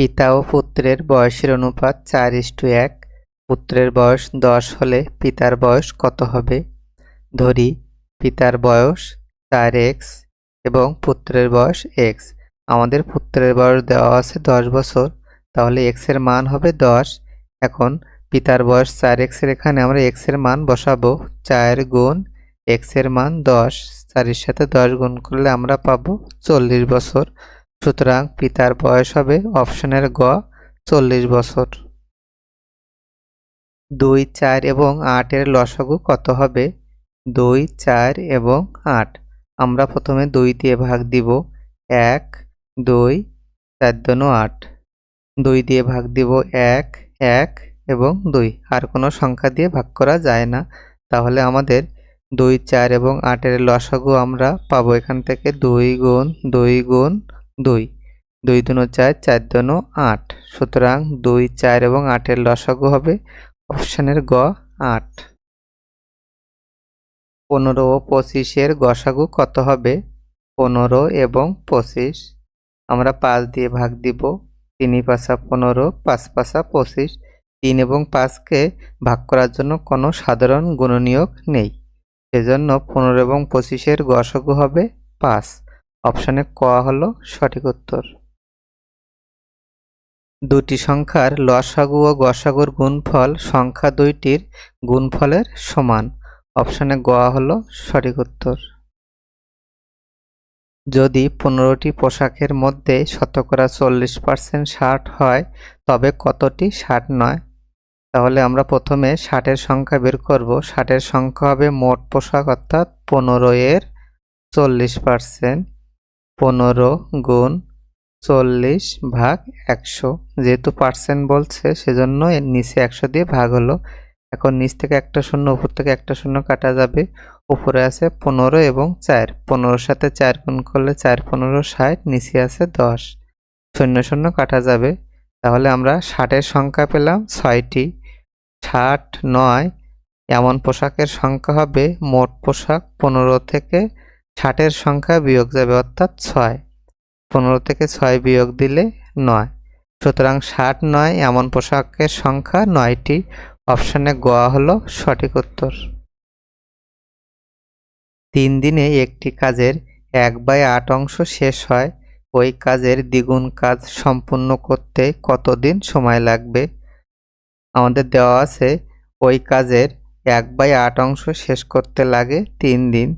পিতা ও পুত্রের বয়সের অনুপাত চার ইস্টু এক। পুত্রের বয়স দশ হলে পিতার বয়স কত হবে? ধরি, পিতার বয়স চার এক্স এবং পুত্রের বয়স এক্স। আমাদের পুত্রের বয়স দেওয়া আছে দশ বছর, তাহলে এক্সের মান হবে দশ। এখন পিতার বয়স চার এক্সের এখানে আমরা এক্সের মান বসাবো, চার গুণ এক্সের মান দশ। চারের সাথে দশ গুণ করলে আমরা পাবো চল্লিশ বছর। সুতরাং পিতার বয়স হবে অপশনের গ, চল্লিশ বছর। দুই, চার এবং আটের লসাগু কত হবে? দুই, চার এবং আট। আমরা প্রথমে দুই দিয়ে ভাগ দিব। এক, দুই, চার দোনো আট। দুই দিয়ে ভাগ দিব এক এক এবং দুই। আর কোনো সংখ্যা দিয়ে ভাগ করা যায় না। তাহলে আমাদের দুই, চার এবং আটের লসাগু আমরা পাবো এখান থেকে দুই গুণ দুই গুণ দুই। দুই দুনো চার চার দুনো আট। সুতরাং দুই, চার এবং আটের লসাগু হবে অপশানের গ, আট। পনেরো ও পঁচিশের গসাগু কত হবে? পনেরো এবং পঁচিশ। আমরা পাঁচ দিয়ে ভাগ দিব। তিন পাঁচা পনেরো, পাঁচ পাঁচা পঁচিশ। তিন এবং পাঁচকে ভাগ করার জন্য কোনো সাধারণ গুণনীয়ক নেই। সেজন্য পনেরো এবং পঁচিশের গসাগু হবে পাঁচ। অপশানে ক হল সঠিক উত্তর। দুটি সংখ্যার লসাগু ও গসাগুর গুণফল সংখ্যা দুইটির গুণফলের সমান। অপশানে গ হল সঠিক উত্তর। যদি পনেরোটি পোশাকের মধ্যে শতকরা চল্লিশ পার্সেন্ট ষাট হয়, তবে কতটি ষাট নয়? তাহলে আমরা প্রথমে ষাটের সংখ্যা বের করব। ষাটের সংখ্যা হবে মোট পোশাক, অর্থাৎ পনেরো এর চল্লিশ পার্সেন্ট। পনেরো গুণ চল্লিশ ভাগ একশো। যেহেতু পার্সেন্ট বলছে, সেজন্য এর নিচে একশো দিয়ে ভাগ হলো। এখন নিচ থেকে একটা শূন্য, উপর থেকে একটা শূন্য কাটা যাবে। উপরে আছে পনেরো এবং চার। পনেরোর সাথে চার গুণ করলে চার, পনেরো, ষাট, নিচে আছে দশ। শূন্য শূন্য কাটা যাবে। তাহলে আমরা ষাটের সংখ্যা পেলাম ছয়টি। ষাট নয়, এমন পোশাকের সংখ্যা হবে মোট পোশাক পনেরো থেকে ষাটের সংখ্যা বিয়োগ যাবে অর্থাৎ ছয়। পনেরো থেকে ছয় বিয়োগ দিলে নয়। সুতরাং ষাট নয় এমন পোশাকের সংখ্যা নয়টি। অপশানে গোয়া হলো সঠিক উত্তর। তিন দিনে একটি কাজের এক বাই আট অংশ শেষ হয়। ওই কাজের দ্বিগুণ কাজ সম্পূর্ণ করতে কতদিন সময় লাগবে? আমাদের দেওয়া আছে, ওই কাজের এক বাই আট অংশ শেষ করতে লাগে তিন দিন।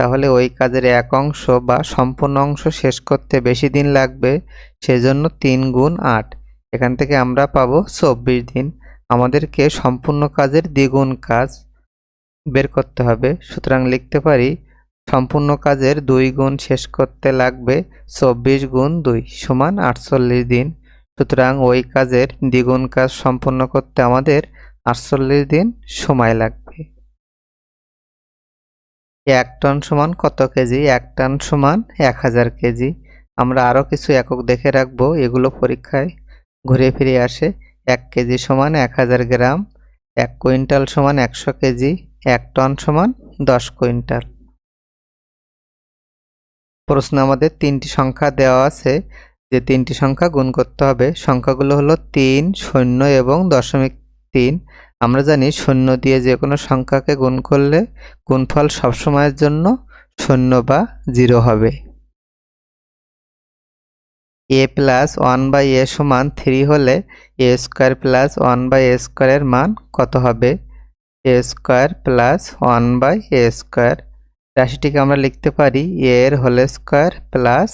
তাহলে ওই কাজের এক অংশ বা সম্পূর্ণ অংশ শেষ করতে বেশি দিন লাগবে, সেজন্য তিন গুণ আট। এখান থেকে আমরা পাবো চব্বিশ দিন। আমাদেরকে সম্পূর্ণ কাজের দ্বিগুণ কাজ বের করতে হবে। সুতরাং লিখতে পারি, সম্পূর্ণ কাজের দুই গুণ শেষ করতে লাগবে চব্বিশ গুণ দুই সমান আটচল্লিশ দিন। সুতরাং ওই কাজের দ্বিগুণ কাজ সম্পন্ন করতে আমাদের আটচল্লিশ দিন সময় লাগবে। এক টন সমান কত কেজি? এক টন সমান এক হাজার কেজি। আমরা আরও কিছু একক দেখে রাখব। এগুলো পরীক্ষায় ঘুরে ফিরে আসে। এক কেজি সমান এক হাজার গ্রাম, এক কুইন্টাল সমান একশো কেজি, এক টন সমান দশ কুইন্টাল। প্রশ্ন আমাদের তিনটি সংখ্যা দেওয়া আছে। যে তিনটি সংখ্যা গুণ করতে হবে, সংখ্যাগুলো হলো তিন, শূন্য এবং দশমিক তিন। আমরা জানি শূন্য দিয়ে যে কোনো সংখ্যাকে গুণ করলে গুণফল সবসময়ের জন্য শূন্য বা জিরো হবে। A plus one by a সমান থ্রি হলে a square plus one by a স্কোয়ারের মান কত হবে? A square plus one by a square. রাশিটিকে আমরা লিখতে পারি এ এর whole square plus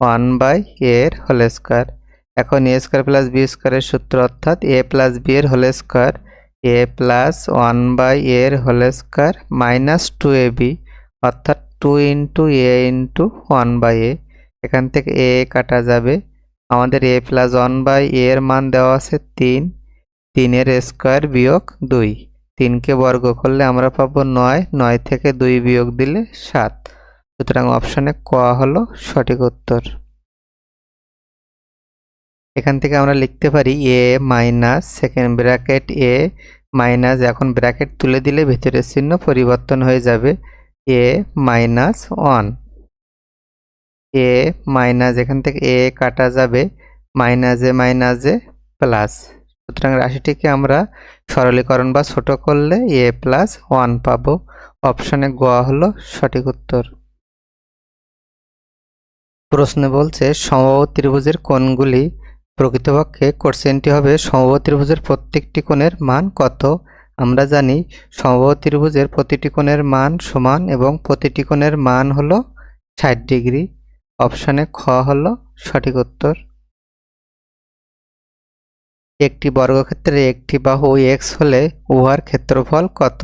one by a এর হোল স্কোয়ার। এখন এ স্কোয়ার প্লাস বি স্কোয়ারের সূত্র অর্থাৎ এ প্লাস বি এর whole square a plus one by এর whole square minus two a b অর্থাৎ two into a into one by a এখান থেকে এ কাটা যাবে। আমাদের এ প্লাস ওয়ান বাই এর মান দেওয়া আছে তিন। তিনের স্কোয়ার বিয়োগ দুই। তিনকে বর্গ করলে আমরা পাবো নয়। নয় থেকে দুই বিয়োগ দিলে সাত। সুতরাং অপশানে ক হলো সঠিক উত্তর। এখান থেকে আমরা লিখতে পারি a minus second bracket a minus, এখন ব্র্যাকেট তুলে দিলে ভিতরের চিহ্ন পরিবর্তন হয়ে যাবে। A minus one. A minus, এখান থেকে এ কাটা যাবে। Minus a minus a plus. সুতরাং রাশিটিকে আমরা সরলীকরণ বা ছোট করলে এ প্লাস ওয়ান পাবো। অপশানে গোয়া হলো সঠিক উত্তর। প্রশ্নে বলছে, সমবাহু ত্রিভুজের কোণগুলি প্রকৃতপক্ষে কোশ্চেনটি হবে সমবাহু ত্রিভুজের প্রত্যেকটি কোণের মান কত? আমরা জানি সমবাহু ত্রিভুজের প্রতিটি কোণের মান সমান এবং প্রতিটি কোণের মান হলো ষাট ডিগ্রি। অপশানে খ হলো সঠিক উত্তর। একটি বর্গক্ষেত্রে একটি বাহু এক্স হলে উহার ক্ষেত্রফল কত?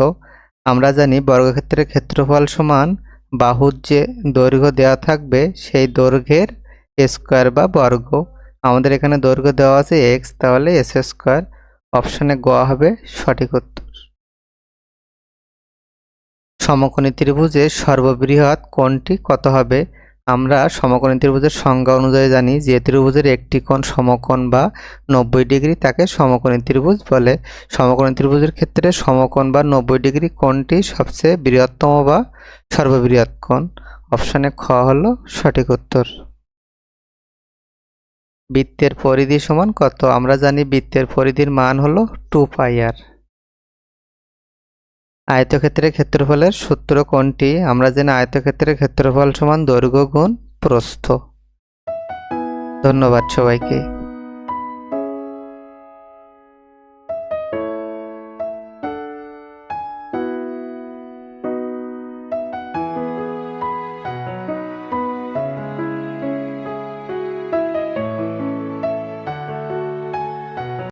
আমরা জানি বর্গক্ষেত্রের ক্ষেত্রফল সমান বাহুর যে দৈর্ঘ্য দেওয়া থাকবে সেই দৈর্ঘ্যের স্কোয়ার বা বর্গ। আমাদের এখানে দৈর্ঘ্য দেওয়া আছে এক্স তাহলে এস স্কোয়ার অপশানে গোয়া হবে সঠিক উত্তর। সমকোণী ত্রিভুজের সর্ববৃহৎ কোণটি কত হবে? আমরা সমকোণী ত্রিভুজের সংজ্ঞা অনুযায়ী জানি যে ত্রিভুজের একটি কোণ সমকোণ বা নব্বই ডিগ্রি, তাকে সমকোণী ত্রিভুজ বলে। সমকোণী ত্রিভুজের ক্ষেত্রে সমকোণ বা নব্বই ডিগ্রি কোণটি সবচেয়ে বৃহত্তম বা সর্ববৃহৎ কোণ। অপশানে খ হলো সঠিক উত্তর। বৃত্তের পরিধি সমান কত? আমরা জানি বৃত্তের পরিধির মান হলো টু পাই আর আয়তক্ষেত্রের ক্ষেত্রফলের সূত্র কোনটি? আমরা জানি আয়তক্ষেত্রের ক্ষেত্রফল সমান দৈর্ঘ্য গুণ প্রস্থ। ধন্যবাদ সবাইকে।